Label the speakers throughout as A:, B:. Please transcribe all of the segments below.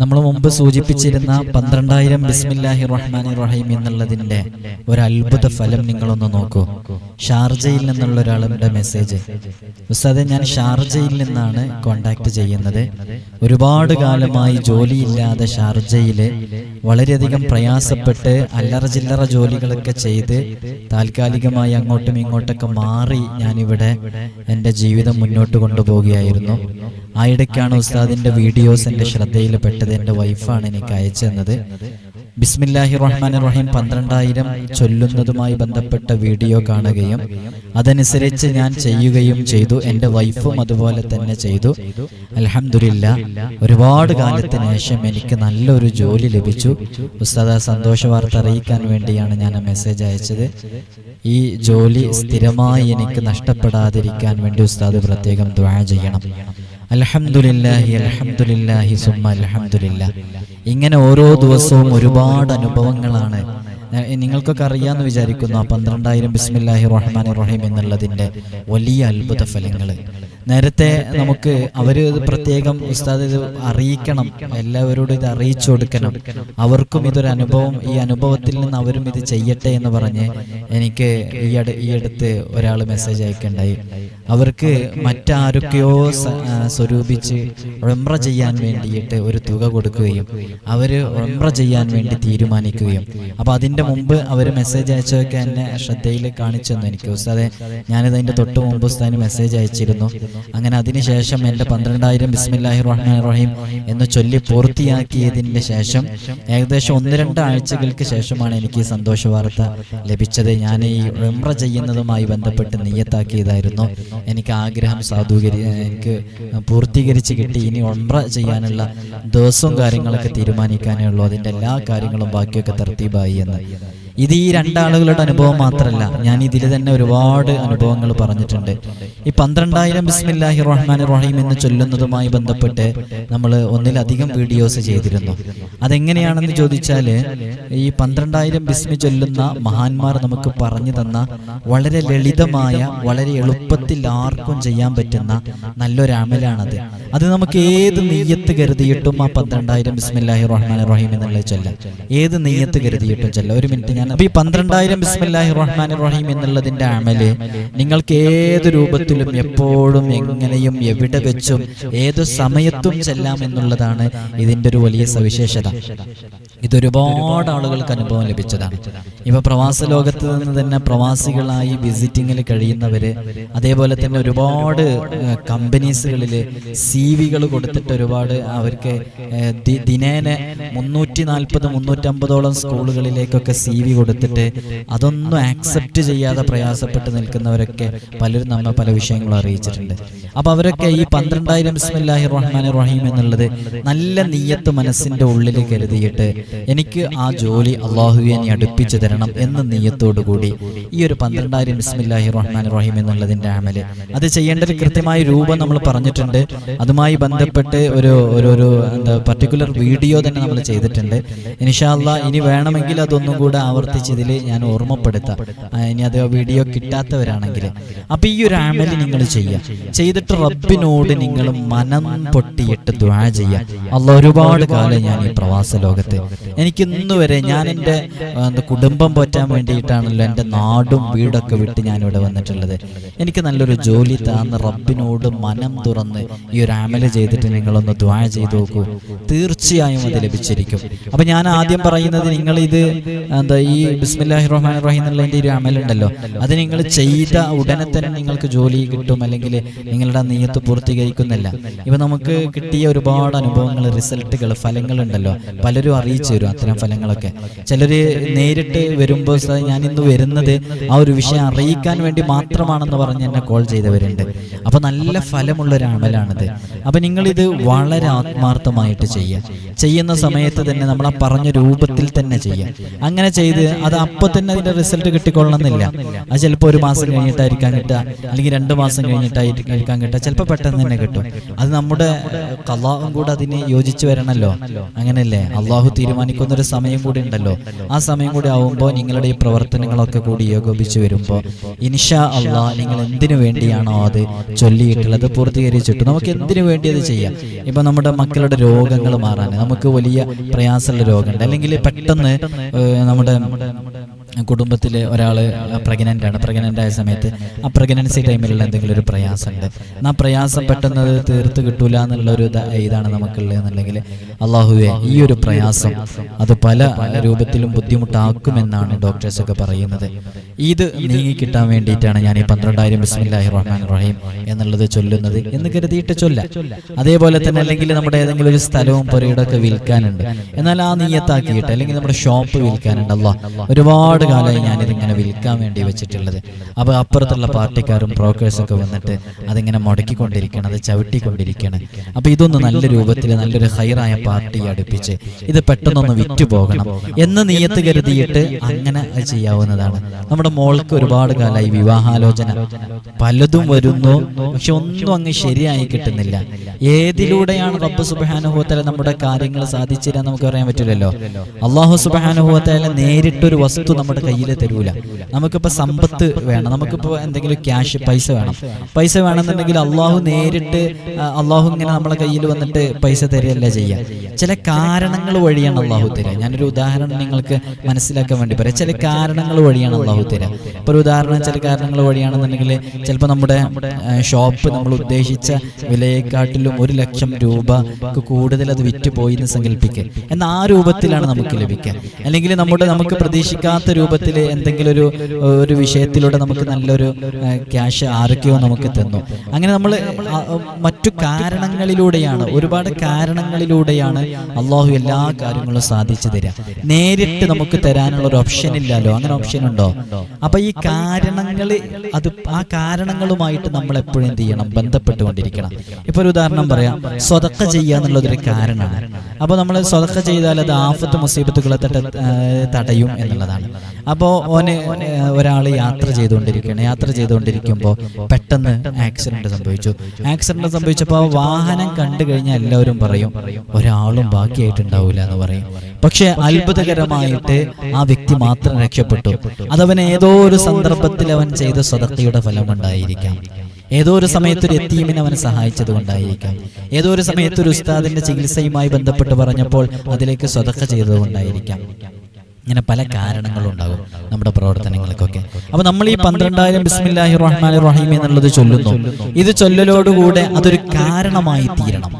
A: നമ്മൾ മുമ്പ് സൂചിപ്പിച്ചിരുന്ന പന്ത്രണ്ടായിരം ബിസ്മില്ലാഹി റഹ്മാൻ റഹീം എന്നുള്ളതിന്റെ ഒരു അത്ഭുത ഫലം നിങ്ങളൊന്ന് നോക്കൂ. ഷാർജയിൽ നിന്നുള്ള ഒരാളുടെ മെസ്സേജ്. ഉസ്താദെ ഞാൻ ഷാർജയിൽ നിന്നാണ് കോണ്ടാക്ട് ചെയ്യുന്നത്. ഒരുപാട് കാലമായി ജോലിയില്ലാതെ ഷാർജയിൽ വളരെയധികം പ്രയാസപ്പെട്ട് അല്ലറ ചില്ലറ ജോലികളൊക്കെ ചെയ്ത് താൽക്കാലികമായി അങ്ങോട്ടും ഇങ്ങോട്ടൊക്കെ മാറി ഞാനിവിടെ എന്റെ ജീവിതം മുന്നോട്ട് കൊണ്ടുപോവുകയായിരുന്നു. ആ ഇടയ്ക്കാണ് ഉസ്താദിന്റെ വീഡിയോസ് എന്റെ ശ്രദ്ധയിൽപ്പെട്ടത് എന്റെ വൈഫാണ് എനിക്ക് അയച്ചു തന്നത്. ബിസ്മില്ലാഹി റഹ്മാൻ റഹീം പന്ത്രണ്ടായിരം ചൊല്ലുന്നതുമായി ബന്ധപ്പെട്ട വീഡിയോ കാണുകയും അതനുസരിച്ച് ഞാൻ ചെയ്യുകയും ചെയ്തു. എന്റെ വൈഫും അതുപോലെ തന്നെ ചെയ്തു. അലഹമില്ല ഒരുപാട് കാലത്തിന് ശേഷം എനിക്ക് നല്ലൊരു ജോലി ലഭിച്ചു. ഉസ്താദ സന്തോഷ വാർത്ത അറിയിക്കാൻ വേണ്ടിയാണ് ഞാൻ മെസ്സേജ് അയച്ചത്. ഈ ജോലി സ്ഥിരമായി എനിക്ക് നഷ്ടപ്പെടാതിരിക്കാൻ വേണ്ടി ഉസ്താദ് പ്രത്യേകം ദ്വാ ചെയ്യണം. ഇങ്ങനെ ഓരോ ദിവസവും ഒരുപാട് അനുഭവങ്ങളാണ്. നിങ്ങൾക്കൊക്കെ അറിയാന്ന് വിചാരിക്കുന്നു ആ പന്ത്രണ്ടായിരം ബിസ്മില്ലാഹി റഹ്മാൻ റഹീം എന്നുള്ളതിന്റെ വലിയ അത്ഭുത ഫലങ്ങൾ നേരത്തെ നമുക്ക് അവർ ഇത് പ്രത്യേകം ഉസ്താദ് ഇത് അറിയിക്കണം എല്ലാവരോടും ഇത് അറിയിച്ചു കൊടുക്കണം. അവർക്കും ഇതൊരു അനുഭവം ഈ അനുഭവത്തിൽ നിന്ന് അവരും ഇത് ചെയ്യട്ടെ എന്ന് പറഞ്ഞ് എനിക്ക് ഈ അടുത്ത് ഒരാൾ മെസ്സേജ് അയക്കണ്ടായി അവർക്ക് മറ്റാരൊക്കെയോ സ്വരൂപിച്ച് ഉംറ ചെയ്യാൻ വേണ്ടിയിട്ട് ഒരു തുക കൊടുക്കുകയും അവർ ഉംറ ചെയ്യാൻ വേണ്ടി തീരുമാനിക്കുകയും. അപ്പൊ അതിന്റെ മുമ്പ് അവർ മെസ്സേജ് അയച്ചതൊക്കെ എന്നെ ശ്രദ്ധയിൽ കാണിച്ചു തന്നു എനിക്ക്. ഉസ്താദെ ഞാനിത് അതിന്റെ തൊട്ട് മുമ്പ് ഉസ്താദിന് മെസ്സേജ് അയച്ചിരുന്നു. അങ്ങനെ അതിനുശേഷം എന്റെ പന്ത്രണ്ടായിരം ബിസ്മില്ലാഹി റഹ്മാൻ റഹീം എന്ന് ചൊല്ലി പൂർത്തിയാക്കിയതിന്റെ ശേഷം ഏകദേശം ഒന്ന് രണ്ട് ആഴ്ചകൾക്ക് ശേഷമാണ് എനിക്ക് ഈ സന്തോഷ വാർത്ത ലഭിച്ചത്. ഞാൻ ഈ ഉംറ ചെയ്യുന്നതുമായി ബന്ധപ്പെട്ട് നിയ്യത്താക്കിയതായിരുന്നു. എനിക്ക് ആഗ്രഹം സാധൂകരി എനിക്ക് പൂർത്തീകരിച്ച് കിട്ടി. ഇനി ഒമ്ര ചെയ്യാനുള്ള ദിവസവും കാര്യങ്ങളൊക്കെ തീരുമാനിക്കാനേ ഉള്ളൂ. അതിന്റെ എല്ലാ കാര്യങ്ങളും ബാക്കിയൊക്കെ തർത്തീബായി എന്ന്. ഇത് ഈ രണ്ടാളുകളുടെ അനുഭവം മാത്രമല്ല ഞാൻ ഇതിൽ തന്നെ ഒരുപാട് അനുഭവങ്ങൾ പറഞ്ഞിട്ടുണ്ട്. ഈ പന്ത്രണ്ടായിരം ബിസ്മില്ലാഹി റഹ്മാൻ റഹീം എന്ന് ചൊല്ലുന്നതുമായി ബന്ധപ്പെട്ട് നമ്മൾ ഒന്നിലധികം വീഡിയോസ് ചെയ്തിരുന്നു. അതെങ്ങനെയാണെന്ന് ചോദിച്ചാൽ ഈ പന്ത്രണ്ടായിരം ബിസ്മി ചൊല്ലുന്ന മഹാന്മാർ നമുക്ക് പറഞ്ഞു തന്ന വളരെ ലളിതമായ വളരെ എളുപ്പത്തിൽ ആർക്കും ചെയ്യാൻ പറ്റുന്ന നല്ലൊരു അമലാണത്. അത് നമുക്ക് ഏത് നെയ്യത്ത് കരുതിയിട്ടും ആ പന്ത്രണ്ടായിരം ബിസ്മില്ലാഹി റഹ്മാൻ റഹീം എന്നുള്ളത് ചൊല്ലാം. ഏത് നെയ്യത്ത് കരുതിയിട്ടും ചൊല്ലാം. ഒരു മിനിറ്റ് ഞാൻ അപ്പൊ ഈ പന്ത്രണ്ടായിരം ബിസ്മില്ലാഹി റഹ്മാൻ റഹീം എന്നുള്ളതിന്റെ അമൽ നിങ്ങൾക്ക് ഏത് രൂപത്തിലും എപ്പോഴും എങ്ങനെയും എവിടെ വെച്ചും ഏത് സമയത്തും ചെല്ലാം എന്നുള്ളതാണ് ഇതിന്റെ ഒരു വലിയ സവിശേഷത. ഇതൊരുപാട് ആളുകൾക്ക് അനുഭവം ലഭിച്ചതാണ്. ഇപ്പൊ പ്രവാസ ലോകത്ത് നിന്ന് തന്നെ പ്രവാസികളായി വിസിറ്റിങ്ങിൽ കഴിയുന്നവര് അതേപോലെ തന്നെ ഒരുപാട് കമ്പനീസുകളിൽ സി വികൾ കൊടുത്തിട്ട് ഒരുപാട് അവർക്ക് ദിനേന മുന്നൂറ്റി നാൽപ്പത് മുന്നൂറ്റമ്പതോളം സ്കൂളുകളിലേക്കൊക്കെ സി വി കൊടുത്തിട്ട് അതൊന്നും ആക്സെപ്റ്റ് ചെയ്യാതെ പ്രയാസപ്പെട്ട് നിൽക്കുന്നവരൊക്കെ പലരും നമ്മെ പല വിഷയങ്ങളും അറിയിച്ചിട്ടുണ്ട്. അപ്പൊ അവരൊക്കെ ഈ പന്ത്രണ്ടായിരം ബിസ്മില്ലാഹി റഹ്മാൻ റഹീം എന്നുള്ളത് നല്ല നീയത്ത് മനസ്സിന്റെ ഉള്ളിൽ കരുതിയിട്ട് എനിക്ക് ആ ജോലി അള്ളാഹുവെ നീ അടുപ്പിച്ചു തരണം എന്ന നീയത്തോടു കൂടി ഈ ഒരു പന്ത്രണ്ടായിരം ബിസ്മില്ലാഹി റഹ്മാൻ റഹീം എന്നുള്ളതിന്റെ അമൽ. അത് ചെയ്യേണ്ട ഒരു കൃത്യമായ രൂപം നമ്മൾ പറഞ്ഞിട്ടുണ്ട്. അതുമായി ബന്ധപ്പെട്ട് ഒരു ഒരു എന്താ പർട്ടിക്കുലർ വീഡിയോ തന്നെ നമ്മൾ ചെയ്തിട്ടുണ്ട്. ഇനിഷാല്ല ഇനി വേണമെങ്കിൽ അതൊന്നും കൂടെ ആവർത്തിച്ച് ഇതിൽ ഞാൻ ഓർമ്മപ്പെടുത്താം. ഇനി അത് വീഡിയോ കിട്ടാത്തവരാണെങ്കിൽ അപ്പൊ ഈ ഒരു അമൽ നിങ്ങൾ ചെയ്യുക ചെയ്തിട്ട് റബ്ബിനോട് നിങ്ങൾ മനം പൊട്ടിയിട്ട് ദ്വാ ചെയ്യുക അല്ല ഒരുപാട് കാലം ഞാൻ ഈ പ്രവാസ ലോകത്ത് എനിക്ക് ഇന്ന് വരെ ഞാൻ എന്റെ കുടുംബം പോറ്റാൻ വേണ്ടിയിട്ടാണല്ലോ എന്റെ നാടും വീടൊക്കെ വിട്ട് ഞാൻ ഇവിടെ വന്നിട്ടുള്ളത്. എനിക്ക് നല്ലൊരു ജോലി താന്ന് റബ്ബിനോട് മനം തുറന്ന് ഈ ഒരു ആമല ചെയ്തിട്ട് നിങ്ങളൊന്ന് ദ്വായ ചെയ്തു നോക്കൂ. തീർച്ചയായും അത് ലഭിച്ചിരിക്കും. അപ്പൊ ഞാൻ ആദ്യം പറയുന്നത് നിങ്ങൾ ഇത് എന്താ ഈ ബിസ്മില്ലാഹി റഹ്മാൻ റഹീം എന്നുള്ളതിന്റെ ഒരു അമലുണ്ടല്ലോ. അത് നിങ്ങൾ ചെയ്ത ഉടനെ തന്നെ നിങ്ങൾക്ക് ജോലി കിട്ടും അല്ലെങ്കിൽ നിങ്ങളുടെ നീയത്ത് പൂർത്തീകരിക്കുന്നില്ല. ഇപ്പൊ നമുക്ക് കിട്ടിയ ഒരുപാട് അനുഭവങ്ങൾ റിസൾട്ടുകൾ ഫലങ്ങളുണ്ടല്ലോ. പലരും അറിയിച്ചു തരും അത്തരം ഫലങ്ങളൊക്കെ. ചിലർ നേരിട്ട് വരുമ്പോൾ "ഉസ്താദേ, ഞാൻ ഇന്ന് വരുന്നത് ആ ഒരു വിഷയം അറിയിക്കാൻ വേണ്ടി മാത്രമാണെന്ന് പറഞ്ഞ് എന്നെ കോൾ ചെയ്തവരുണ്ട്. അപ്പൊ നല്ല ഫലമുള്ള ഒരു അമലാണിത്. അപ്പൊ നിങ്ങളിത് വളരെ ആത്മാർത്ഥമായിട്ട് ചെയ്യുക ചെയ്യുന്ന സമയത്ത് തന്നെ നമ്മൾ ആ പറഞ്ഞ രൂപത്തിൽ തന്നെ ചെയ്യാം. അങ്ങനെ ചെയ്ത് അത് അപ്പൊ തന്നെ അതിന്റെ റിസൾട്ട് കിട്ടിക്കൊള്ളണമെന്നില്ല. അത് ചിലപ്പോൾ ഒരു മാസം കഴിഞ്ഞിട്ടായിരിക്കാൻ കിട്ടുക. അല്ലെങ്കിൽ രണ്ട് മാസം കഴിഞ്ഞിട്ടായിരിക്കാൻ കിട്ടുക. ചിലപ്പോൾ പെട്ടെന്ന് തന്നെ കിട്ടും. അത് നമ്മുടെ കലാവും കൂടെ അതിന് യോജിച്ച് വരണമല്ലോ അങ്ങനെയല്ലേ അള്ളാഹു തീരുമാനിക്കുന്ന ഒരു സമയം കൂടി ഉണ്ടല്ലോ. ആ സമയം കൂടി ആവുമ്പോൾ നിങ്ങളുടെ ഈ പ്രവർത്തനങ്ങളൊക്കെ കൂടി ഏകോപിച്ച് വരുമ്പോൾ ഇൻഷാ അള്ളാഹ് നിങ്ങൾ എന്തിനു വേണ്ടിയാണോ അത് ചൊല്ലിയിട്ടുള്ളത് പൂർത്തീകരിച്ചിട്ട് നമുക്ക് എന്തിനു വേണ്ടി അത് ചെയ്യാം? ഇപ്പൊ നമ്മുടെ മക്കളുടെ രോഗങ്ങൾ മാറാൻ നമുക്ക് വലിയ പ്രയാസമുള്ള രോഗമുണ്ട്. അല്ലെങ്കിൽ പെട്ടെന്ന് നമ്മുടെ കുടുംബത്തിൽ ഒരാൾ പ്രഗ്നന്റ് ആണ്. പ്രഗ്നന്റ് ആയ സമയത്ത് ആ പ്രഗ്നൻസി ടൈമിലുള്ള എന്തെങ്കിലും ഒരു പ്രയാസമുണ്ട്. ആ പ്രയാസം പെട്ടെന്ന് തീർത്ത് കിട്ടൂല എന്നുള്ള ഒരു ഇതാണ് നമുക്കുള്ളത് എന്നുണ്ടെങ്കിൽ അള്ളാഹുവെ ഈ ഒരു പ്രയാസം അത് പല രൂപത്തിലും ബുദ്ധിമുട്ടാക്കുമെന്നാണ് ഡോക്ടേഴ്സ് ഒക്കെ പറയുന്നത്. ഇത് നീങ്ങി കിട്ടാൻ വേണ്ടിയിട്ടാണ് ഞാൻ ഈ പന്ത്രണ്ടായിരം ബിസ്മില്ലാഹി റഹ്മാൻ റഹീം എന്നുള്ളത് ചൊല്ലുന്നത് എന്ന് കരുതിയിട്ട് ചൊല്ല. അതേപോലെ തന്നെ അല്ലെങ്കിൽ നമ്മുടെ ഏതെങ്കിലും ഒരു സ്ഥലവും പുരയിടമൊക്കെ വിൽക്കാനുണ്ട്. എന്നാൽ ആ നീയത്താക്കിയിട്ട് അല്ലെങ്കിൽ നമ്മുടെ ഷോപ്പ് വിൽക്കാനുണ്ട്. ഒരുപാട് കാലമായി ഞാനിതിങ്ങനെ വിൽക്കാൻ വേണ്ടി വെച്ചിട്ടുള്ളത്. അപ്പോൾ അപ്പുറത്തുള്ള പാർട്ടിക്കാരും ബ്രോക്കേഴ്സും ഒക്കെ വന്നിട്ട് അതിങ്ങനെ മുടക്കിക്കൊണ്ടിരിക്കണം അത് ചവിട്ടിക്കൊണ്ടിരിക്കണം അപ്പോൾ ഇതൊന്ന് നല്ല രൂപത്തിൽ നല്ലൊരു ഹൈറായ പാർട്ടി അടുപ്പിച്ച് ഇത് പെട്ടെന്നൊന്ന് വിറ്റു പോകണം എന്ന് നീയത്ത് കരുതിയിട്ട് അങ്ങനെ ചെയ്യാവുന്നതാണ്. നമ്മുടെ മോൾക്ക് ഒരുപാട് കാലമായി വിവാഹാലോചന. പലതും വരുന്നു പക്ഷെ ഒന്നും അങ്ങ് ശരിയായി കിട്ടുന്നില്ല. ഏതിലൂടെയാണ് റബ്ബ് സുബാനുഭവത്തല നമ്മുടെ കാര്യങ്ങൾ സാധിച്ചില്ല നമുക്ക് പറയാൻ പറ്റില്ലല്ലോ? അള്ളാഹു സുബാനുഭവത്തല നേരിട്ടൊരു വസ്തു നമ്മുടെ കയ്യിൽ തരൂല. നമുക്കിപ്പോ സമ്പത്ത് വേണം. നമുക്കിപ്പോ എന്തെങ്കിലും ക്യാഷ് പൈസ വേണം. പൈസ വേണമെന്നുണ്ടെങ്കിൽ അള്ളാഹു നേരിട്ട് അള്ളാഹു ഇങ്ങനെ നമ്മളെ കയ്യിൽ വന്നിട്ട് പൈസ തരികയല്ല ചെയ്യുക ചില കാരണങ്ങൾ വഴിയാണ് അള്ളാഹു തരിക. ഞാനൊരു ഉദാഹരണം നിങ്ങൾക്ക് മനസ്സിലാക്കാൻ വേണ്ടി പറയാം. ചില കാരണങ്ങൾ വഴിയാണ് അള്ളാഹു തരിക. ഇപ്പൊ ഒരു ഉദാഹരണം ചില കാരണങ്ങൾ വഴിയാണെന്നുണ്ടെങ്കിൽ ചിലപ്പോൾ നമ്മുടെ ഷോപ്പ് നമ്മൾ ഉദ്ദേശിച്ച വിലയെക്കാട്ടിലും ഒരു ലക്ഷം രൂപ കൂടുതൽ അത് വിറ്റ് പോയി എന്ന് സങ്കല്പിക്കുക എന്നാൽ ആ രൂപത്തിലാണ് നമുക്ക് ലഭിക്കുക. അല്ലെങ്കിൽ നമ്മുടെ നമുക്ക് പ്രതീക്ഷിക്കാത്ത രൂപത്തിൽ എന്തെങ്കിലും ഒരു ഒരു വിഷയത്തിലൂടെ നമുക്ക് നല്ലൊരു ക്യാഷ് ആരൊക്കെയോ നമുക്ക് തന്നു. അങ്ങനെ നമ്മൾ മറ്റു കാരണങ്ങളിലൂടെയാണ് ഒരുപാട് കാരണങ്ങളിലൂടെയാണ് അള്ളാഹു എല്ലാ കാര്യങ്ങളും സാധിച്ചു തരിക. നേരിട്ട് നമുക്ക് തരാനുള്ള ഒരു ഓപ്ഷൻ ഇല്ലല്ലോ. അങ്ങനെ ഓപ്ഷൻ ഉണ്ടോ? അപ്പൊ ഈ കാരണങ്ങൾ അത് ആ കാരണങ്ങളുമായിട്ട് നമ്മൾ എപ്പോഴും എന്ത് ചെയ്യണം? ബന്ധപ്പെട്ടുകൊണ്ടിരിക്കണം. ഇപ്പൊ ഒരു ഉദാഹരണം പറയാം. സ്വതക്ക ചെയ്യുക എന്നുള്ളതൊരു കാരണമാണ്. അപ്പോൾ നമ്മൾ സ്വതക്ക ചെയ്താൽ അത് ആഫത്ത് മുസീബത്തുകളെ തടയും എന്നുള്ളതാണ്. അപ്പോൾ ഓന് ഒരാൾ യാത്ര ചെയ്തുകൊണ്ടിരിക്കുകയാണ്. യാത്ര ചെയ്തുകൊണ്ടിരിക്കുമ്പോൾ പെട്ടെന്ന് ആക്സിഡന്റ് സംഭവിച്ചു. ആക്സിഡന്റ് സംഭവിച്ചപ്പോൾ വാഹനം കണ്ടു കഴിഞ്ഞാൽ എല്ലാവരും പറയും ഒരാളും ബാക്കിയായിട്ടുണ്ടാവില്ല എന്ന് പറയും. പക്ഷെ അത്ഭുതകരമായിട്ട് ആ വ്യക്തി മാത്രം രക്ഷപ്പെട്ടു. അതവൻ ഏതോ ഒരു സന്ദർഭത്തിൽ അവൻ ചെയ്ത സ്വതക്കയുടെ ഫലം കൊണ്ടായിരിക്കാം ഏതോ ഒരു സമയത്ത് ഒരു എത്തീമിനെ അവനെ സഹായിച്ചത് കൊണ്ടായിരിക്കാം ഏതോ ഒരു സമയത്ത് ഒരു ഉസ്താദിന്റെ ചികിത്സയുമായി ബന്ധപ്പെട്ട് പറഞ്ഞപ്പോൾ അതിലേക്ക് സ്വതക്ക ചെയ്തത് കൊണ്ടായിരിക്കാം ഇങ്ങനെ പല കാരണങ്ങളും ഉണ്ടാകും നമ്മുടെ പ്രവർത്തനങ്ങൾക്കൊക്കെ. അപ്പൊ നമ്മൾ ഈ പന്ത്രണ്ടായിരം ബിസ്മില്ലാഹി റഹ്മാൻ റഹീം എന്നുള്ളത് ചൊല്ലുന്നു. ഇത് ചൊല്ലലോടുകൂടെ അതൊരു കാരണമായി തീരണം.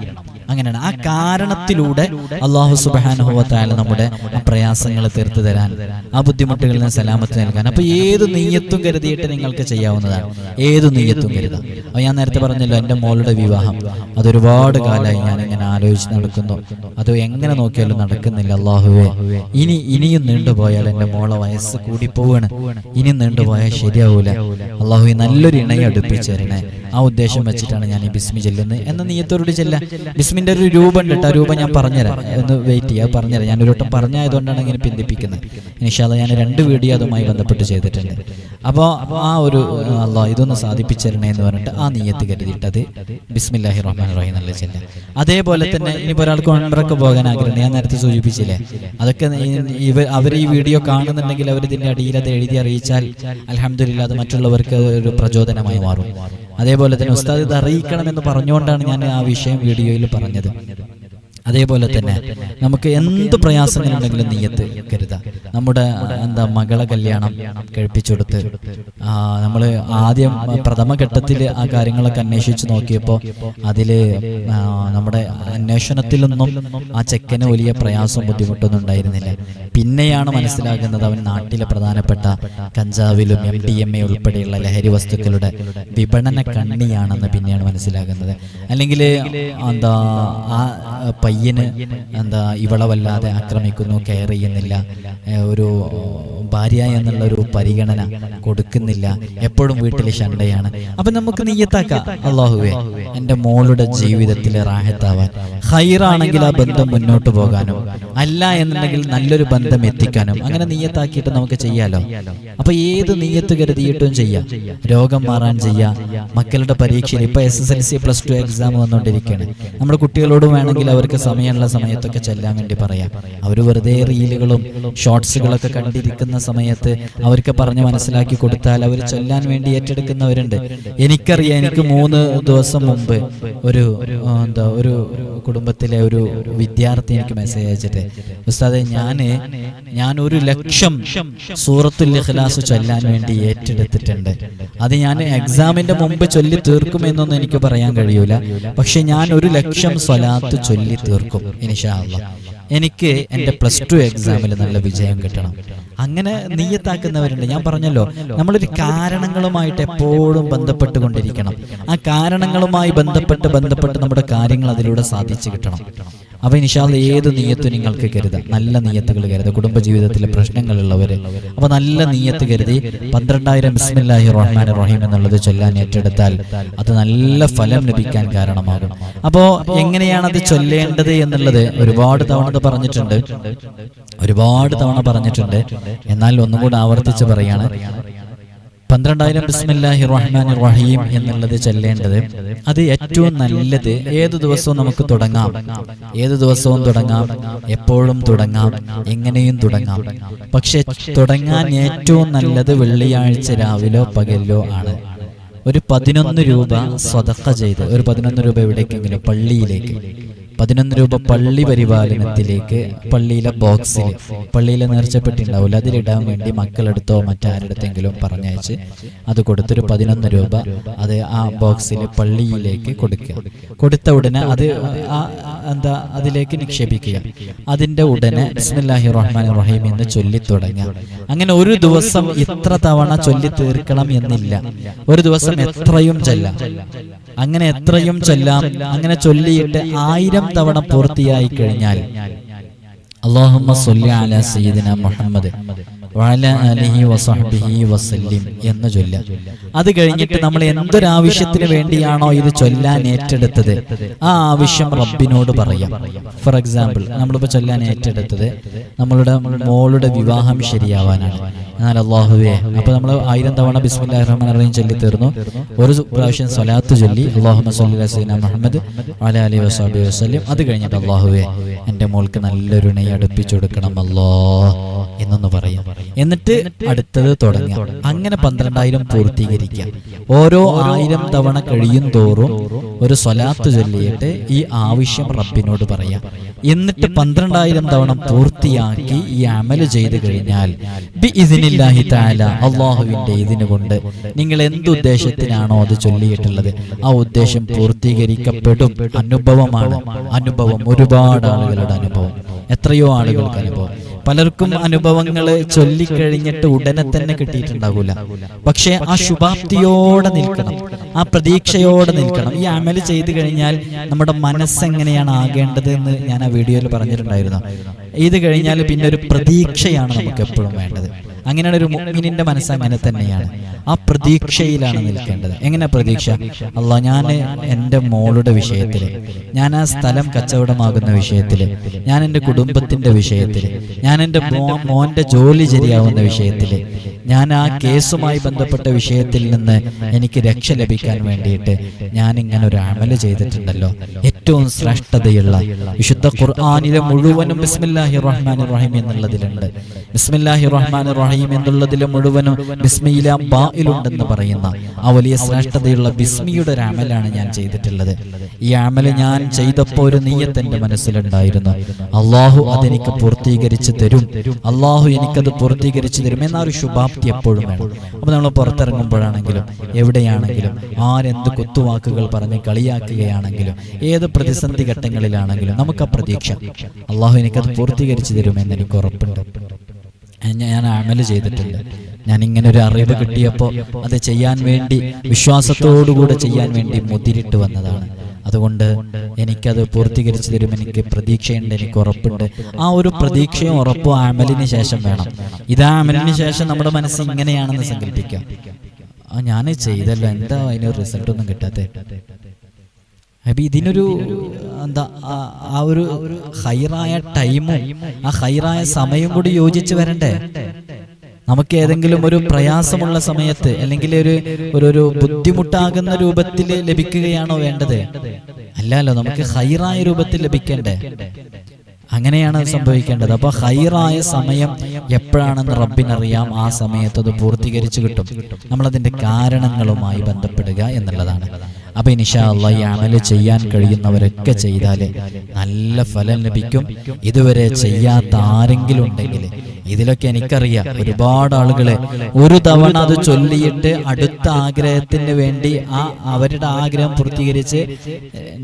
A: അങ്ങനെയാണ്. ആ കാരണത്തിലൂടെ അള്ളാഹു സുബാനുഭവത്തായാലും നമ്മുടെ പ്രയാസങ്ങൾ തീർത്തു തരാൻ ആ ബുദ്ധിമുട്ടുകളിൽ നിന്ന് സലാമത്ത് നൽകാൻ. അപ്പൊ ഏത് നെയ്യത്തും കരുതിയിട്ട് നിങ്ങൾക്ക് ചെയ്യാവുന്നതാണ്. ഏത് നെയ്യത്തും കരുതാം. അപ്പൊ ഞാൻ നേരത്തെ പറഞ്ഞല്ലോ എന്റെ മോളുടെ വിവാഹം. അതൊരുപാട് കാലമായി ഞാൻ ഇങ്ങനെ ആലോചിച്ച് നടക്കുന്നു. അത് എങ്ങനെ നോക്കിയാലും നടക്കുന്നില്ല അള്ളാഹുവേ. ഇനി ഇനിയും നീണ്ടുപോയാൽ എന്റെ മോളെ വയസ്സ് കൂടിപ്പോവാണ്. ഇനിയും നീണ്ടുപോയാൽ ശരിയാവൂല. അള്ളാഹു നല്ലൊരു ഇണയെ അടുപ്പിച്ചു തരണേ. ആ ഉദ്ദേശം വെച്ചിട്ടാണ് ഞാൻ ഈ ബിസ്മി ചെല്ലുന്നത് എന്ന നീയത്തോട് ചെല്ല ബിസ്മിന്റെ ഒരു രൂപം ഉണ്ട് ആ രൂപം ഞാൻ പറഞ്ഞുതരാം. ഒന്ന് വെയിറ്റ് ചെയ്യാം പറഞ്ഞുതരാം. ഞാൻ ഒരു വട്ടം പറഞ്ഞായതുകൊണ്ടാണ് ഇങ്ങനെ പിന്തിപ്പിക്കുന്നത്. ഇനിഷാല ഞാൻ രണ്ട് വീഡിയോ അതുമായി ബന്ധപ്പെട്ട് ചെയ്തിട്ടുണ്ട്. അപ്പോൾ ആ ഒരു അല്ലോ ഇതൊന്ന് സാധിപ്പിച്ചരണേ എന്ന് പറഞ്ഞിട്ട് ആ നീയത്ത് കരുതിയിട്ട് അത് ബിസ്മില്ലാഹി റഹ്മാൻ റഹീം എന്നുള്ള ചെല്ലാം അതേപോലെ തന്നെ ഇനിയിപ്പോൾ ഒരാൾക്ക് ഒൺറൊക്കെ പോകാൻ ആഗ്രഹം ഞാൻ നേരത്തെ സൂചിപ്പിച്ചില്ലേ? അതൊക്കെ ഇവർ അവർ ഈ വീഡിയോ കാണുന്നുണ്ടെങ്കിൽ അവർ ഇതിന്റെ അടിയിൽ അത് എഴുതി അറിയിച്ചാൽ അലഹമില്ല അത് മറ്റുള്ളവർക്ക് ഒരു പ്രചോദനമായി മാറും. അതേപോലെ തന്നെ ഉസ്താദ് ഇത് അറിയിക്കണമെന്ന് പറഞ്ഞുകൊണ്ടാണ് ഞാൻ ആ വിഷയം വീഡിയോയിൽ പറഞ്ഞത്. അതേപോലെ തന്നെ നമുക്ക് എന്ത് പ്രയാസങ്ങളുണ്ടെങ്കിലും നീയത്ത് കരുതാം. നമ്മുടെ എന്താ മകളെ കല്യാണം കഴിപ്പിച്ചെടുത്ത് നമ്മൾ ആദ്യം പ്രഥമ ഘട്ടത്തിൽ ആ കാര്യങ്ങളൊക്കെ അന്വേഷിച്ച് നോക്കിയപ്പോൾ അതിൽ നമ്മുടെ അന്വേഷണത്തിലൊന്നും ആ ചെക്കന് വലിയ പ്രയാസവും ബുദ്ധിമുട്ടൊന്നും ഉണ്ടായിരുന്നില്ല. പിന്നെയാണ് മനസ്സിലാകുന്നത് അവൻ നാട്ടിലെ പ്രധാനപ്പെട്ട കഞ്ചാവിലും എം ഡി എം എ ഉൾപ്പെടെയുള്ള ലഹരി വസ്തുക്കളുടെ വിപണന കണ്ണിയാണെന്ന് പിന്നെയാണ് മനസ്സിലാകുന്നത്. അല്ലെങ്കിൽ എന്താ ആ പയ്യന് എന്താ ഇവളെ വല്ലാതെ ആക്രമിക്കുന്നു കെയർ ചെയ്യുന്നില്ല ഒരു ഭാര്യ എന്നുള്ള ഒരു പരിഗണന കൊടുക്കുന്നില്ല. എപ്പോഴും വീട്ടിൽ ശണ്ടയാണ്. അപ്പൊ നമുക്ക് നീയത്താക്കാം. അള്ളാഹുവേ എന്റെ മോളുടെ ജീവിതത്തിൽ റാഹത്താവാൻ. ഹൈറാണെങ്കിൽ ആ ബന്ധം മുന്നോട്ട് പോകാനും അല്ല എന്നുണ്ടെങ്കിൽ നല്ലൊരു ബന്ധം എത്തിക്കാനും. അങ്ങനെ നീയത്താക്കിയിട്ട് നമുക്ക് ചെയ്യാലോ? അപ്പൊ ഏത് നീയത്ത് കരുതിയിട്ടും ചെയ്യാം. രോഗം മാറാൻ ചെയ്യാം. മക്കളുടെ പരീക്ഷയിൽ ഇപ്പൊ S S L C plus two exam വന്നുകൊണ്ടിരിക്കുകയാണ്. നമ്മുടെ കുട്ടികളോട് വേണമെങ്കിൽ അവർക്ക് സമയമുള്ള സമയത്തൊക്കെ ചെല്ലാൻ വേണ്ടി പറയാം. അവർ വെറുതെ റീലുകളും ഷോർട്സുകളൊക്കെ കണ്ടിരിക്കുന്ന സമയത്ത് അവർക്ക് പറഞ്ഞ് മനസ്സിലാക്കി കൊടുത്താൽ അവർ ചൊല്ലാൻ വേണ്ടി ഏറ്റെടുക്കുന്നവരുണ്ട്. എനിക്കറിയാം എനിക്ക് മൂന്ന് ദിവസം മുമ്പ് ഒരു എന്താ ഒരു കുടുംബത്തിലെ ഒരു വിദ്യാർത്ഥി എനിക്ക് മെസ്സേജ് അയച്ചിട്ട് ഉസ്താദെ ഞാൻ ഞാൻ ഒരു ലക്ഷം സൂറത്തുൽ ഇഖ്ലാസ് ചൊല്ലാൻ വേണ്ടി ഏറ്റെടുത്തിട്ടുണ്ട്. അത് ഞാൻ എക്സാമിന്റെ മുമ്പ് ചൊല്ലി തീർക്കുമെന്നൊന്നും എനിക്ക് പറയാൻ കഴിയൂല. പക്ഷെ ഞാൻ ഒരു ലക്ഷം സ്വലാത്ത് ചൊല്ലി തീർക്കും ഇനിഷാല്ല എനിക്ക് എന്റെ പ്ലസ് ടു എക്സാമിൽ നല്ല വിജയം കിട്ടണം. അങ്ങനെ നീയത്താക്കുന്നവരുണ്ട്. ഞാൻ പറഞ്ഞല്ലോ നമ്മളൊരു കാരണങ്ങളുമായിട്ട് എപ്പോഴും ബന്ധപ്പെട്ടുകൊണ്ടിരിക്കണം. ആ കാരണങ്ങളുമായി ബന്ധപ്പെട്ട് ബന്ധപ്പെട്ട് നമ്മുടെ കാര്യങ്ങൾ അതിലൂടെ സാധിച്ചു കിട്ടണം. അപ്പൊ ഇൻഷാല്ല ഏത് നീയത്ത് നിങ്ങൾക്ക് കരുതാം. നല്ല നീയത്തുകൾ കരുതുക കുടുംബജീവിതത്തിലെ പ്രശ്നങ്ങളുള്ളവര്. അവ നല്ല നീയത്ത് കരുതി പന്ത്രണ്ടായിരം ബിസ്മില്ലാഹി റഹ്മാൻ റഹീം എന്നുള്ളത് ചൊല്ലാൻ ഏറ്റെടുത്താൽ അത് നല്ല ഫലം ലഭിക്കാൻ കാരണമാകും. അപ്പോ എങ്ങനെയാണ് അത് ചൊല്ലേണ്ടത് എന്നുള്ളത് ഒരുപാട് തവണ പറഞ്ഞിട്ടുണ്ട്. ഒരുപാട് തവണ പറഞ്ഞിട്ടുണ്ട്. എന്നാൽ ഒന്നും കൂടെ ആവർത്തിച്ച് പറയാണ്. പന്ത്രണ്ടായിരം ബിസ്മില്ലാഹി റഹ്മാൻ റഹീം എന്നുള്ളത് ചെല്ലേണ്ടത് അത് ഏറ്റവും നല്ലത് ഏത് ദിവസവും നമുക്ക് തുടങ്ങാം. ഏത് ദിവസവും തുടങ്ങാം. എപ്പോഴും തുടങ്ങാം. എങ്ങനെയും തുടങ്ങാം. പക്ഷെ തുടങ്ങാൻ ഏറ്റവും നല്ലത് വെള്ളിയാഴ്ച രാവിലോ പകലിലോ ആണ്. ഒരു പതിനൊന്ന് രൂപ സ്വതക്ക ചെയ്ത് ഒരു പതിനൊന്ന് രൂപ എവിടേക്കെങ്കിലും പള്ളിയിലേക്ക് പതിനൊന്ന് രൂപ പള്ളി പരിപാലനത്തിലേക്ക് പള്ളിയിലെ ബോക്സിൽ പള്ളിയിലെ നേർച്ചപ്പെട്ടിണ്ടാവില്ല അതിലിടാൻ വേണ്ടി മക്കളെടുത്തോ മറ്റാരുടെങ്കിലും പറഞ്ഞയച്ച് അത് കൊടുത്തൊരു പതിനൊന്ന് രൂപ അത് ആ ബോക്സിൽ പള്ളിയിലേക്ക് കൊടുക്കുക. കൊടുത്ത ഉടനെ അത് എന്താ അതിലേക്ക് നിക്ഷേപിക്കുക. അതിന്റെ ഉടനെ ബിസ്മില്ലാഹി റഹ്മാൻ റഹീം എന്ന് ചൊല്ലി തുടങ്ങുക. അങ്ങനെ ഒരു ദിവസം ഇത്ര തവണ ചൊല്ലി തീർക്കണം എന്നില്ല. ഒരു ദിവസം എത്രയും ചെല്ലാം. അങ്ങനെ എത്രയും ചൊല്ലാം അങ്ങനെ ചൊല്ലിയിട്ട് ആയിരം തവണ പൂർത്തിയായി കഴിഞ്ഞാൽ അള്ളാഹുമ്മ സൊല്ലി അല സയ്യിദിന മുഹമ്മദ്. വസഹ്ബിഹി വസല്ലിം എന്ന് ചൊല്ല. അത് കഴിഞ്ഞിട്ട് നമ്മൾ എന്തൊരാവശ്യത്തിന് വേണ്ടിയാണോ ഇത് ചൊല്ലാൻ ഏറ്റെടുത്തത്? ആ ആവശ്യം റബ്ബിനോട് പറയാം. ഫോർ എക്സാമ്പിൾ നമ്മളിപ്പോൾ ചൊല്ലാൻ ഏറ്റെടുത്തത് നമ്മളുടെ മോളുടെ വിവാഹം ശരിയാവാനാണ്. എന്നാൽ അള്ളാഹുവേ അപ്പൊ നമ്മൾ ആയിരം തവണ ബിസ്മില്ലാഹി റഹ്മാൻ റഹീം ചൊല്ലി തീർന്നു. ഒരു പ്രാവശ്യം സ്വലാത്ത് ചൊല്ലി. അള്ളാഹു അലാ സയ്യിദിന മുഹമ്മദ് വഅല ആലിഹി വസ്ലിം അത് കഴിഞ്ഞിട്ട് അള്ളാഹുവേ എന്റെ മോൾക്ക് നല്ലൊരു നെയ്യ് അടുപ്പിച്ചു കൊടുക്കണം അല്ലോ എന്നൊന്ന് പറയാം. എന്നിട്ട് അടുത്തത് തുടങ്ങാം. അങ്ങനെ പന്ത്രണ്ടായിരം പൂർത്തീകരിക്കാം. ഓരോ ആയിരം തവണ കഴിയും തോറും ഒരു സ്വലാത്ത് ചൊല്ലിയിട്ട് ഈ ആവശ്യം റബ്ബിനോട് പറയാം. എന്നിട്ട് പന്ത്രണ്ടായിരം തവണ പൂർത്തിയാക്കി ഈ അമൽ ചെയ്തു കഴിഞ്ഞാൽ ബി ഇതിനില്ലാഹി താല അള്ളാഹുവിന്റെ ഇതിന് കൊണ്ട് നിങ്ങൾ എന്തുദ്ദേശത്തിനാണോ അത് ചൊല്ലിയിട്ടുള്ളത് ആ ഉദ്ദേശം പൂർത്തീകരിക്കപ്പെടും. അനുഭവമാണ്. അനുഭവം ഒരുപാട് ആളുകളുടെ അനുഭവം. എത്രയോ ആളുകൾക്ക് അനുഭവം. പലർക്കും അനുഭവങ്ങൾ ചൊല്ലിക്കഴിഞ്ഞിട്ട് ഉടനെ തന്നെ കിട്ടിയിട്ടുണ്ടാകൂല പക്ഷെ ആ ശുഭാപ്തിയോടെ നിൽക്കണം. ആ പ്രതീക്ഷയോടെ നിൽക്കണം. ഈ അമൽ ചെയ്തു കഴിഞ്ഞാൽ നമ്മുടെ മനസ്സെങ്ങനെയാണ് ആകേണ്ടത് എന്ന് ഞാൻ ആ വീഡിയോയിൽ പറഞ്ഞിട്ടുണ്ടായിരുന്നു. ഇത് കഴിഞ്ഞാൽ പിന്നെ ഒരു പ്രതീക്ഷയാണ് നമുക്ക് എപ്പോഴും വേണ്ടത്. അങ്ങനെയാണ് ഒരു മുഅ്മിനിന്റെ മനസ്സ് അങ്ങനെ തന്നെയാണ്. ആ പ്രതീക്ഷയിലാണ് നിൽക്കേണ്ടത്. എങ്ങനെ പ്രതീക്ഷ? അല്ല ഞാൻ എന്റെ മോളുടെ വിഷയത്തിൽ ഞാൻ ആ സ്ഥലം കച്ചവടമാകുന്ന വിഷയത്തിൽ ഞാൻ എന്റെ കുടുംബത്തിന്റെ വിഷയത്തിൽ ഞാൻ എന്റെ മോന്റെ ജോലി ശരിയാവുന്ന വിഷയത്തിൽ ഞാൻ ആ കേസുമായി ബന്ധപ്പെട്ട വിഷയത്തിൽ നിന്ന് എനിക്ക് രക്ഷ ലഭിക്കാൻ വേണ്ടിയിട്ട് ഞാൻ ഇങ്ങനെ ഒരു അമൽ ചെയ്തിട്ടുണ്ടല്ലോ. ഏറ്റവും ശ്രേഷ്ഠതയുള്ള വിശുദ്ധ ഖുർആാനിലെ മുഴുവനും ബിസ്മില്ലാഹി റഹ്മാൻ റഹീം എന്നുള്ളതിലുണ്ട്. ബിസ്മില്ലാഹി റഹ്മാൻ റഹീം എന്നുള്ളതിൽ മുഴുവനും ബിസ്മിയില ബായിലുണ്ടെന്ന് പറയുന്ന ആ വലിയ ശ്രേഷ്ഠതയുള്ള ബിസ്മിയുടെ ഒരു അമലാണ് ഞാൻ ചെയ്തിട്ടുള്ളത്. ഈ അമൽ ഞാൻ ചെയ്തപ്പോൾ ഒരു നീയത്ത് എന്റെ മനസ്സിലുണ്ടായിരുന്നു. അള്ളാഹു അതെനിക്ക് പൂർത്തീകരിച്ചു തരും. അള്ളാഹു എനിക്കത് പൂർത്തീകരിച്ചു തരും എന്ന ഒരു ശുഭാപ്തി എപ്പോഴും വേണം. അപ്പൊ നമ്മൾ പുറത്തിറങ്ങുമ്പോഴാണെങ്കിലും എവിടെയാണെങ്കിലും ആരെന്ത് കുത്തുവാക്കുകൾ പറഞ്ഞ് കളിയാക്കുകയാണെങ്കിലും ഏത് പ്രതിസന്ധി ഘട്ടങ്ങളിലാണെങ്കിലും നമുക്ക് ആ പ്രതീക്ഷ. അള്ളാഹു എനിക്കത് പൂർത്തീകരിച്ചു തരുമെന്ന് എനിക്ക് ഉറപ്പുണ്ട്. ഞാൻ അമൽ ചെയ്തിട്ടുണ്ട്. ഞാൻ ഇങ്ങനെ ഒരു അറിവ് കിട്ടിയപ്പോൾ അത് ചെയ്യാൻ വേണ്ടി വിശ്വാസത്തോടുകൂടെ ചെയ്യാൻ വേണ്ടി മുതിരിട്ട് വന്നതാണ്. അതുകൊണ്ട് എനിക്കത് പൂർത്തീകരിച്ചു തരും എനിക്ക് പ്രതീക്ഷയുണ്ട് എനിക്ക് ഉറപ്പുണ്ട്. ആ ഒരു പ്രതീക്ഷയും ഉറപ്പും അമലിന് ശേഷം വേണം. ഇത് അമലിന് ശേഷം നമ്മുടെ മനസ്സ് ഇങ്ങനെയാണെന്ന് സങ്കല്പിക്കാം. ഞാൻ ചെയ്തല്ലോ. എന്താ അതിനൊരു റിസൾട്ടൊന്നും ഒന്നും കിട്ടാത്തത്? അപ്പൊ ഇതിനൊരു എന്താ ആ- ഒരു ഹൈറായ ടൈമും ആ ഹൈറായ സമയം കൂടി യോജിച്ച് വരണ്ടേ? നമുക്ക് ഏതെങ്കിലും ഒരു പ്രയാസമുള്ള സമയത്ത് അല്ലെങ്കിൽ ഒരു ഒരു ബുദ്ധിമുട്ടാകുന്ന രൂപത്തിൽ ലഭിക്കുകയാണോ വേണ്ടത്? അല്ലല്ലോ നമുക്ക് ഹൈറായ രൂപത്തിൽ ലഭിക്കണ്ടേ? അങ്ങനെയാണ് സംഭവിക്കേണ്ടത്. അപ്പൊ ഹൈറായ സമയം എപ്പോഴാണെന്ന് റബ്ബിനറിയാം. ആ സമയത്ത് അത് പൂർത്തീകരിച്ചു കിട്ടും. നമ്മളതിന്റെ കാരണങ്ങളുമായി ബന്ധപ്പെടുക എന്നുള്ളതാണ്. അപ്പൊ ഇനിഷാ അള്ളാഹ് ഈ അമൽ ചെയ്യാൻ കഴിയുന്നവരൊക്കെ ചെയ്താൽ നല്ല ഫലം ലഭിക്കും. ഇതുവരെ ചെയ്യാത്ത ആരെങ്കിലും ഉണ്ടെങ്കിൽ ഇതിലൊക്കെ എനിക്കറിയാം. ഒരുപാട് ആളുകളെ ഒരു തവണ അത് ചൊല്ലിയിട്ട് അടുത്ത ആഗ്രഹത്തിന് വേണ്ടി ആ അവരുടെ ആഗ്രഹം പൂർത്തീകരിച്ച്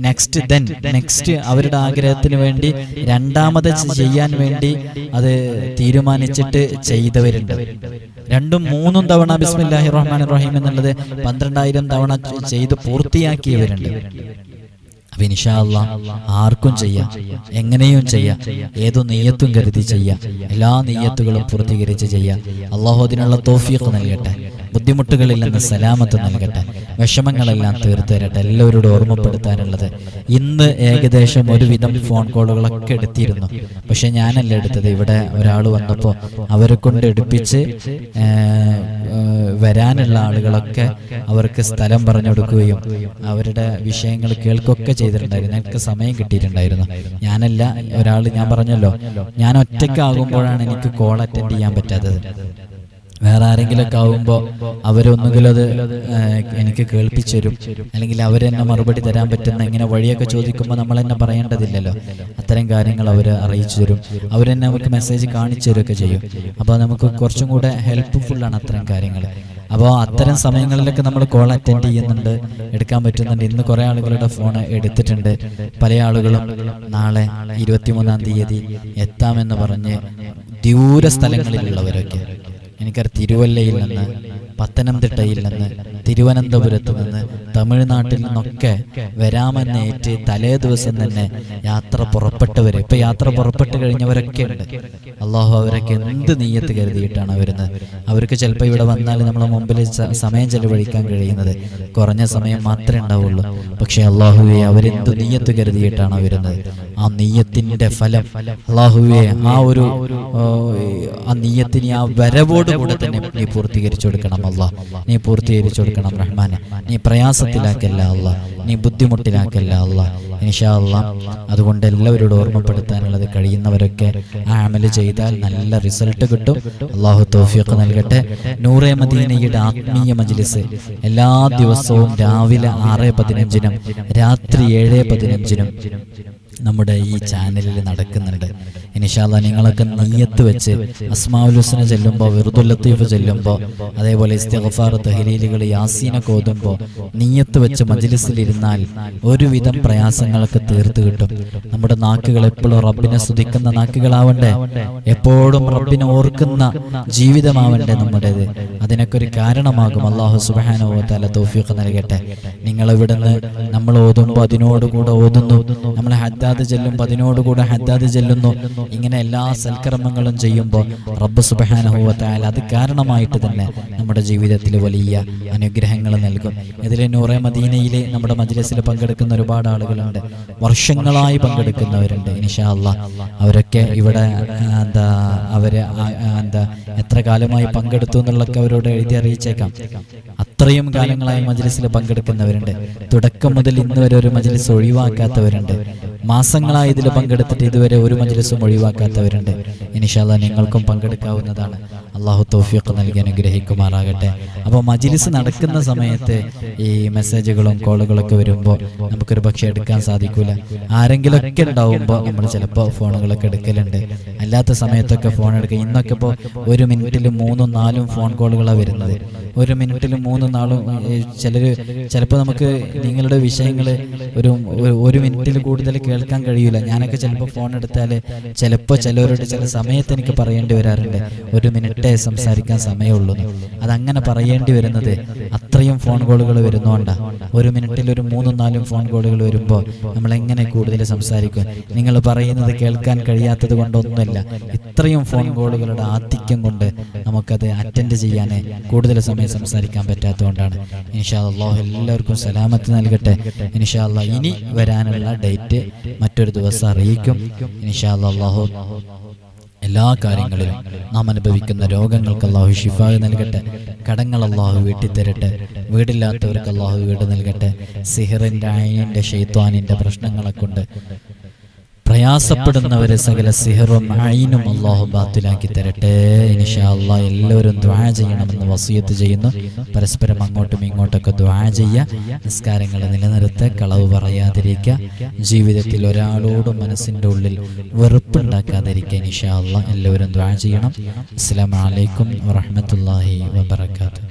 A: നെക്സ്റ്റ് ദെൻ നെക്സ്റ്റ് അവരുടെ ആഗ്രഹത്തിന് വേണ്ടി രണ്ടാമത് ചെയ്യാൻ വേണ്ടി അത് തീരുമാനിച്ചിട്ട് ചെയ്തവരുണ്ട്. രണ്ടും മൂന്നും തവണ ബിസ്മില്ലാഹി റഹ്മാൻ റഹീം എന്നുള്ളത് പന്ത്രണ്ടായിരം തവണ ചെയ്ത് പൂർത്തിയാക്കിയവരുണ്ട്. അപ്പൊ ഇൻഷാല്ല ആർക്കും ചെയ്യാം. എങ്ങനെയും ചെയ്യാം. ഏതു നെയ്യത്തും കരുതി ചെയ്യാം. എല്ലാ നെയ്യത്തുകളും പൂർത്തീകരിച്ച് ചെയ്യാം. അള്ളാഹു അതിനുള്ള തോഫിയൊക്കെ നൽകട്ടെ. ബുദ്ധിമുട്ടുകളിൽ നിന്ന് സലാമത്ത് നൽകട്ടെ. വിഷമങ്ങളെല്ലാം തീർത്തു തരട്ടെ. എല്ലാവരോടും ഓർമ്മപ്പെടുത്താനുള്ളത്. ഇന്ന് ഏകദേശം ഒരുവിധം ഫോൺ കോളുകളൊക്കെ എടുത്തിരുന്നു. പക്ഷെ ഞാനല്ല എടുത്തത്. ഇവിടെ ഒരാൾ വന്നപ്പോൾ അവരെ കൊണ്ട് എടുപ്പിച്ച് വരാനുള്ള ആളുകളൊക്കെ അവർക്ക് സ്ഥലം പറഞ്ഞു കൊടുക്കുകയും അവരുടെ വിഷയങ്ങൾ കേൾക്കുകയൊക്കെ ചെയ്തിട്ടുണ്ടായിരുന്നു. എനിക്ക് സമയം കിട്ടിയിട്ടുണ്ടായിരുന്നു. ഞാനല്ല ഒരാൾ ഞാൻ പറഞ്ഞല്ലോ ഞാൻ ഒറ്റയ്ക്കാകുമ്പോഴാണ് എനിക്ക് കോൾ അറ്റൻഡ് ചെയ്യാൻ പറ്റാത്തത്. വേറെ ആരെങ്കിലൊക്കെ ആവുമ്പോൾ അവരൊന്നുകിൽ അത് എനിക്ക് കേൾപ്പിച്ചു തരും അല്ലെങ്കിൽ അവരെന്നെ മറുപടി തരാൻ പറ്റുന്ന ഇങ്ങനെ വഴിയൊക്കെ ചോദിക്കുമ്പോൾ നമ്മൾ തന്നെ പറയേണ്ടതില്ലല്ലോ. അത്തരം കാര്യങ്ങൾ അവർ അറിയിച്ചു തരും. അവരെന്നെ നമുക്ക് മെസ്സേജ് കാണിച്ചു തരുമൊക്കെ ചെയ്യും. അപ്പോൾ നമുക്ക് കുറച്ചും കൂടെ ഹെൽപ്പ്ഫുള്ളാണ് അത്തരം കാര്യങ്ങൾ. അപ്പോൾ അത്തരം സമയങ്ങളിലൊക്കെ നമ്മൾ കോൾ അറ്റൻഡ് ചെയ്യുന്നുണ്ട് എടുക്കാൻ പറ്റുന്നുണ്ട്. ഇന്ന് കുറേ ആളുകളുടെ ഫോൺ എടുത്തിട്ടുണ്ട്. പല ആളുകളും നാളെ ഇരുപത്തിമൂന്നാം തീയതി എത്താമെന്ന് പറഞ്ഞ് ദൂര സ്ഥലങ്ങളിലുള്ളവരൊക്കെ. എനിക്കറിയാം. തിരുവല്ലയിൽ നിന്ന്. പത്തനംതിട്ടയിൽ നിന്ന് തിരുവനന്തപുരത്ത് നിന്ന് തമിഴ്നാട്ടിൽ നിന്നൊക്കെ വരാമെന്നേറ്റ് തലേ ദിവസം തന്നെ യാത്ര പുറപ്പെട്ടവര് ഇപ്പൊ യാത്ര പുറപ്പെട്ട് കഴിഞ്ഞവരൊക്കെ ഉണ്ട് അള്ളാഹു അവരൊക്കെ എന്ത് നീയത്ത് കരുതിയിട്ടാണ് വരുന്നത് അവർക്ക് ചിലപ്പോൾ ഇവിടെ വന്നാൽ നമ്മളെ മുമ്പിൽ സമയം ചെലവഴിക്കാൻ കഴിയുന്നത് കുറഞ്ഞ സമയം മാത്രമേ ഉണ്ടാവുള്ളൂ പക്ഷെ അള്ളാഹുവെ അവരെന്ത് നീയത്ത് കരുതിയിട്ടാണ് വരുന്നത് ആ നീയത്തിന്റെ ഫലം അള്ളാഹുവെ ആ ഒരു ആ നീയത്തിന് ആ വരവോട് കൂടെ തന്നെ നീ പൂർത്തീകരിച്ചു കൊടുക്കണം അല്ലാ. നീ പൂർത്തീകരിച്ചു കൊടുക്കണം റഹ്മാനെ. നീ പ്രയാസത്തിലാക്കല്ല അല്ല. നീ ബുദ്ധിമുട്ടിലാക്കല്ല അല്ല. ഇൻഷാ അല്ലാ. അതുകൊണ്ട് എല്ലാവരോടും ഓർമ്മപ്പെടുത്താനുള്ളത് കഴിയുന്നവരൊക്കെ ആ അമൽ ചെയ്താൽ നല്ല റിസൾട്ട് കിട്ടും. അള്ളാഹു തോഫിയൊക്കെ നൽകട്ടെ. നൂറെ മദീനയുടെ ആത്മീയ മജ്ലിസ്. എല്ലാ ദിവസവും രാവിലെ ആറ് പതിനഞ്ചിനും രാത്രി ഏഴ് പതിനഞ്ചിനും നമ്മുടെ ഈ ചാനലിൽ നടക്കുന്നുണ്ട്. ഇനിഷാല്ല നിങ്ങളൊക്കെ നെയ്യത്ത് വെച്ച് അസ്മാഉൽ ഹുസ്ന ചെല്ലുമ്പോൾ വെറുതു ലത്തീഫ് ചെല്ലുമ്പോൾ അതേപോലെ ഇസ്തിഗ്ഫാർ തഹലീലുകൾ യാസീനൊക്കെ ഓതുമ്പോൾ നെയ്യത്ത് വെച്ച് മജിലിസിലിരുന്നാൽ ഒരുവിധം പ്രയാസങ്ങളൊക്കെ തീർത്തു കിട്ടും. നമ്മുടെ നാക്കുകൾ എപ്പോഴും റബ്ബിനെ സ്തുതിക്കുന്ന നാക്കുകളാവണ്ടേ? എപ്പോഴും റബ്ബിനെ ഓർക്കുന്ന ജീവിതമാവണ്ടേ നമ്മുടേത്? അതിനൊക്കെ ഒരു കാരണമാകും. അള്ളാഹു സുബാനോ തല തോഫിയൊക്കെ നൽകട്ടെ. നിങ്ങൾ ഇവിടുന്ന് നമ്മൾ ഓതുമ്പോൾ അതിനോടുകൂടെ ഓതുന്നു നമ്മൾ ഹദ്ദാദ് ചെല്ലുമ്പോൾ അതിനോടുകൂടെ ഹദ്ദാദ് ചെല്ലുന്നു. ഇങ്ങനെ എല്ലാ സൽക്കർമ്മങ്ങളും ചെയ്യുമ്പോൾ റബ്ബ് സുബാനഹുവത്തായാൽ അത് കാരണമായിട്ട് തന്നെ നമ്മുടെ ജീവിതത്തിൽ വലിയ അനുഗ്രഹങ്ങൾ നൽകും. ഇതിൽ നൂറെ മദീനയിലെ നമ്മുടെ മജ്ലിസിൽ പങ്കെടുക്കുന്ന ഒരുപാട് ആളുകളുണ്ട്. വർഷങ്ങളായി പങ്കെടുക്കുന്നവരുണ്ട് ഇൻഷാ അല്ലാ അവരൊക്കെ ഇവിടെ എന്താ അവർ എന്താ എത്ര കാലമായി പങ്കെടുത്തു എന്നുള്ളൊക്കെ അവരോട് എഴുതി അറിയിച്ചേക്കാം. അത്രയും കാലങ്ങളായി മജ്ലിസിൽ പങ്കെടുക്കുന്നവരുണ്ട്. തുടക്കം മുതൽ ഇന്നുവരെ ഒരു മജ്ലിസ് ഒഴിവാക്കാത്തവരുണ്ട്. മാസങ്ങളായി ഇതിൽ പങ്കെടുത്തിട്ട് ഇതുവരെ ഒരു മജ്ലിസും ഒഴിവാക്കാത്തവരുണ്ട്. ഇനിഷാല്ല നിങ്ങൾക്കും പങ്കെടുക്കാവുന്നതാണ്. അള്ളാഹു തൗഫീഖ് നൽകി അനുഗ്രഹിക്കുമാറാകട്ടെ. അപ്പോൾ മജിലിസ് നടക്കുന്ന സമയത്ത് ഈ മെസ്സേജുകളും കോളുകളൊക്കെ വരുമ്പോൾ നമുക്കൊരു പക്ഷേ എടുക്കാൻ സാധിക്കൂല. ആരെങ്കിലൊക്കെ ഉണ്ടാവുമ്പോൾ നമ്മൾ ചിലപ്പോൾ ഫോണുകളൊക്കെ എടുക്കലുണ്ട്. അല്ലാത്ത സമയത്തൊക്കെ ഫോൺ എടുക്കുക ഇന്നൊക്കെ ഇപ്പോൾ ഒരു മിനിറ്റിൽ മൂന്നും നാലും ഫോൺ കോളുകളാണ് വരുന്നത്. ഒരു മിനിറ്റിൽ മൂന്നും നാളും ചിലർ ചിലപ്പോൾ നമുക്ക് നിങ്ങളുടെ വിഷയങ്ങൾ ഒരു ഒരു- ഒരു മിനിറ്റിൽ കൂടുതൽ കേൾക്കാൻ കഴിയില്ല ഞാനൊക്കെ ചിലപ്പോൾ ഫോൺ എടുത്താൽ ചിലപ്പോൾ ചിലവരോട് ചില സമയത്ത് എനിക്ക് പറയേണ്ടി വരാറുണ്ട്. ഒരു മിനിറ്റേ സംസാരിക്കാൻ സമയമുള്ളൂ. അതങ്ങനെ പറയേണ്ടി വരുന്നത് അത്രയും ഫോൺ കോളുകൾ വരുന്നോണ്ടാ. ഒരു മിനിറ്റിൽ ഒരു മൂന്നും നാലും ഫോൺ കോളുകൾ വരുമ്പോൾ നമ്മൾ എങ്ങനെ കൂടുതൽ സംസാരിക്കും നിങ്ങൾ പറയുന്നത് കേൾക്കാൻ കഴിയാത്തത് കൊണ്ടൊന്നുമല്ല. ഇത്രയും ഫോൺ കോളുകളുടെ ആധിക്യം കൊണ്ട് നമുക്കത് അറ്റൻഡ് ചെയ്യാൻ കൂടുതൽ സമയം സംസാരിക്കാൻ പറ്റാത്തതുകൊണ്ടാണ്. ഇൻഷാ അള്ളാഹു എല്ലാവർക്കും സലാമത്ത് നൽകട്ടെ. ഇൻഷാ അള്ളാഹ് ഇനി വരാനുള്ള ഡേറ്റ് മറ്റൊരു ദിവസം അറിയിക്കും. ഇൻഷാ അള്ളാഹു എല്ലാ കാര്യങ്ങളിലും നാം അനുഭവിക്കുന്ന രോഗങ്ങൾക്ക് അള്ളാഹു ഷിഫായി നൽകട്ടെ. കടങ്ങൾ അള്ളാഹു വീട്ടിത്തരട്ടെ. വീടില്ലാത്തവർക്ക് അള്ളാഹു വീട് നൽകട്ടെ. സിഹറിന്റെ അയനിന്റെ ഷെയ്ത്വാനിന്റെ പ്രശ്നങ്ങളെ കൊണ്ട് പ്രയാസപ്പെടുന്നവരെ സകല സിഹറും അയിനും അള്ളാഹു ബാത്തിലാക്കി തരട്ടെ. അള്ളാഹ് എല്ലാവരും ദ്വാ ചെയ്യണമെന്ന് വസിയത്ത് ചെയ്യുന്നു. പരസ്പരം അങ്ങോട്ടും ഇങ്ങോട്ടൊക്കെ ദ്വാ ചെയ്യുക നിസ്കാരങ്ങൾ നിലനിർത്തുക കളവ് പറയാതിരിക്കുക ജീവിതത്തിൽ ഒരാളോടും മനസ്സിന്റെ ഉള്ളിൽ വെറുപ്പുണ്ടാക്കാതിരിക്കുക ഇൻഷാല്ല എല്ലാവരും ദ്വാ ചെയ്യണം. അസ്സാം വലൈക്കും വറഹമത്തല്ലാഹി വാബർക്കാത്തു